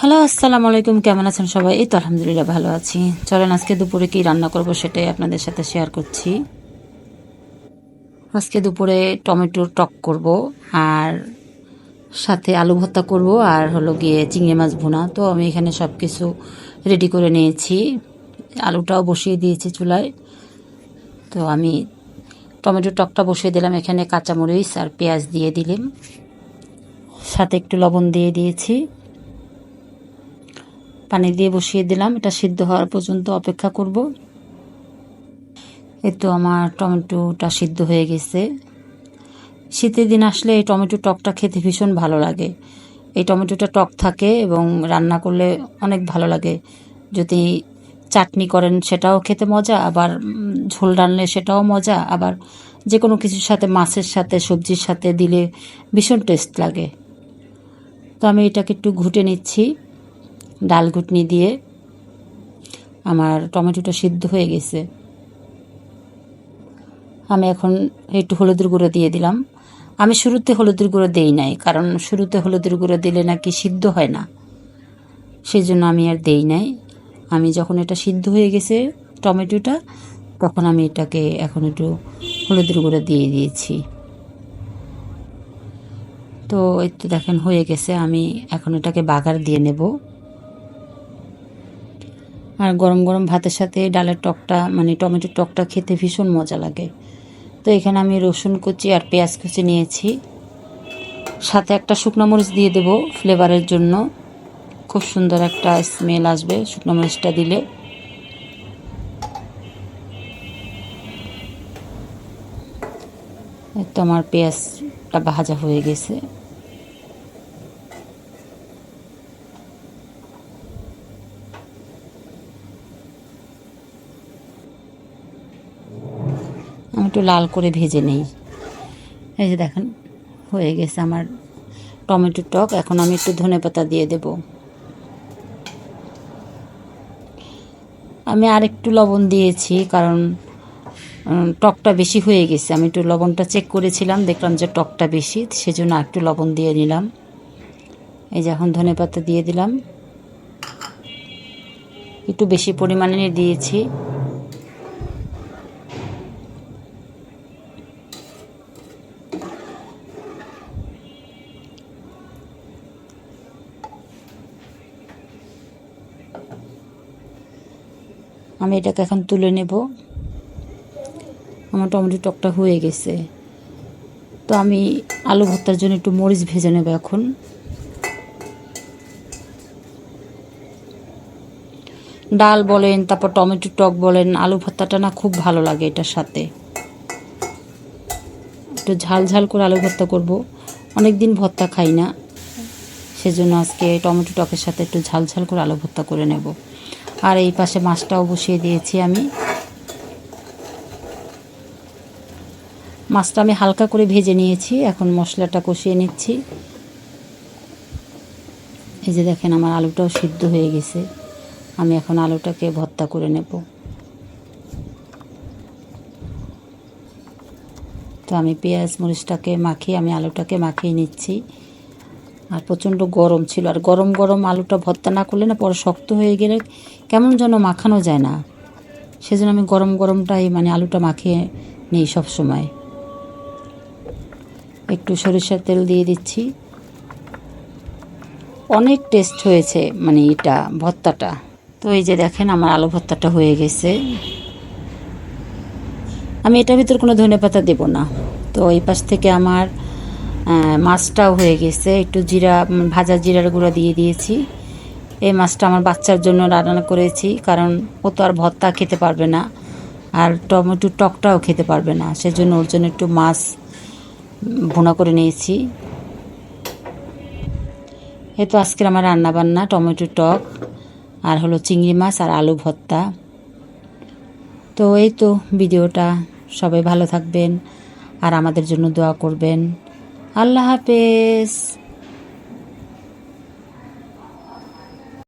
Hello, আসসালামু আলাইকুম। কেমন আছেন সবাই? এই তো আলহামদুলিল্লাহ ভালো আছি। চলেন, আজকে দুপুরে কি রান্না করব সেটাই আপনাদের সাথে শেয়ার করছি। আজকে দুপুরে টমেটোর টক করব, আর সাথে আলু ভর্তা করব, আর হলো গিয়ে চিংড়ি মাছ ভুনা। তো আমি এখানে সব কিছু রেডি করে নিয়েছি। আলুটাও বসিয়ে দিয়েছি চুলায়। তো আমি টমেটোর টকটা বসিয়ে দিলাম। এখানে কাঁচামরিচ আর পেঁয়াজ দিয়ে দিলাম। সাথে একটু লবণ দিয়ে দিয়েছি। পানি দিয়ে বসিয়ে দিলাম। এটা সিদ্ধ হওয়ার পর্যন্ত অপেক্ষা করব। এই তো আমার টমেটোটা সিদ্ধ হয়ে গেছে। শীতের দিন আসলে এই টমেটো টকটা খেতে ভীষণ ভালো লাগে। এই টমেটোটা টক থাকে এবং রান্না করলে অনেক ভালো লাগে। যদি চাটনি করেন সেটাও খেতে মজা, আবার ঝোল রানলে সেটাও মজা, আবার যে কোনো কিছুর সাথে, মাছের সাথে, সবজির সাথে দিলে ভীষণ টেস্ট লাগে। তো আমি এটাকে একটু ঘুটে নিচ্ছি। ডাল ঘুটনি দিয়ে আমার টমেটোটা সিদ্ধ হয়ে গেছে। আমি এখন একটু হলুদের গুঁড়ো দিয়ে দিলাম। আমি শুরুতে হলুদের গুঁড়ো দেই নাই, কারণ শুরুতে হলুদের গুঁড়ো দিলে নাকি সিদ্ধ হয় না। সেই জন্য আমি আর দেই নাই। আমি যখন এটা সিদ্ধ হয়ে গেছে টমেটোটা, তখন আমি এটাকে এখন একটু হলুদের গুঁড়ো দিয়ে দিয়েছি। তো এই তো দেখেন হয়ে গেছে। আমি এখন এটাকে বাগার দিয়ে নেব। আর গরম গরম ভাতের সাথে ডালের টকটা মানে টমেটোর টকটা খেতে ভীষণ মজা লাগে। তো এখানে আমি রসুন কুচি আর পেঁয়াজ কুচি নিয়েছি। সাথে একটা শুকনো মরিচ দিয়ে দেব ফ্লেভারের জন্য। খুব সুন্দর একটা স্মেল আসবে শুকনো মরিচটা দিলে। তো আমার পেঁয়াজটা ভাজা হয়ে গেছে। একটু লাল করে ভেজে নেই। এই যে দেখেন, হয়ে গেছে আমার টমেটো টক। এখন আমি একটু ধনে পাতা দিয়ে দেব। আমি আর একটু লবণ দিয়েছি, কারণ টকটা বেশি হয়ে গেছে। আমি একটু লবণটা চেক করেছিলাম, দেখলাম যে টকটা বেশি, সেজন্য একটু লবণ দিয়ে নিলাম। এই যে এখন ধনে পাতা দিয়ে দিলাম। একটু বেশি পরিমাণে দিয়েছি। আমি এটাকে এখন তুলে নেব। আমার টমেটো টকটা হয়ে গেছে। তো আমি আলু ভর্তার জন্য একটু মরিচ ভেজে নেব এখন। ডাল বলেন, তারপর টমেটো টক বলেন, আলু ভর্তাটা না খুব ভালো লাগে এটার সাথে। একটু ঝাল ঝাল করে আলু ভর্তা করব। অনেক দিন ভর্তা খাই না। সেজন্য আজকে টমেটো টকের সাথে একটু ঝাল ঝাল করে আলু ভর্তা করে নেব। আর এই পাশে মাছটাও বসিয়ে দিয়েছি আমি। মাছটা আমি হালকা করে ভেজে নিয়েছি, এখন মশলাটা কষিয়ে নিচ্ছি। এই যে দেখেন আমার আলুটাও সিদ্ধ হয়ে গেছে, আমি এখন আলুটাকে ভর্তা করে নেব। তো আমি পেঁয়াজ মরিচটাকে মাখিয়ে, আমি আলুটাকে মাখিয়ে নিচ্ছি। আর প্রচণ্ড গরম ছিল। আর গরম গরম আলুটা ভর্তা না করলে না পরে শক্ত হয়ে গেলে কেমন যেন মাখানো যায় না। সেজন্য আমি গরম গরমটাই মানে আলুটা মাখিয়ে নিই সব সময়। একটু সরিষার তেল দিয়ে দিচ্ছি। অনেক টেস্ট হয়েছে মানে এটা, ভর্তাটা। তো এই যে দেখেন আমার আলু ভর্তাটা হয়ে গেছে। আমি এটার ভিতর কোনো ধনে পাতা দেবো না। তো এই পাশ থেকে আমার মাছটাও হয়ে গেছে। একটু জিরা ভাজা জিরার গুঁড়া দিয়ে দিয়েছি। এই মাছটা আমার বাচ্চার জন্য রান্না করেছি, কারণ ও তো আর ভর্তা খেতে পারবে না, আর টমেটো টকটাও খেতে পারবে না। সেজন্য ওর জন্য একটু মাছ ভুনা করে নিয়েছি। এই তো আজকের আমার রান্না বান্না টমেটো টক, আর হলো চিংড়ি মাছ আর আলু ভর্তা। তো এই তো ভিডিওটা, সবাই ভালো থাকবেন, আর আমাদের জন্য দোয়া করবেন। আল্লাহ হাফেজ।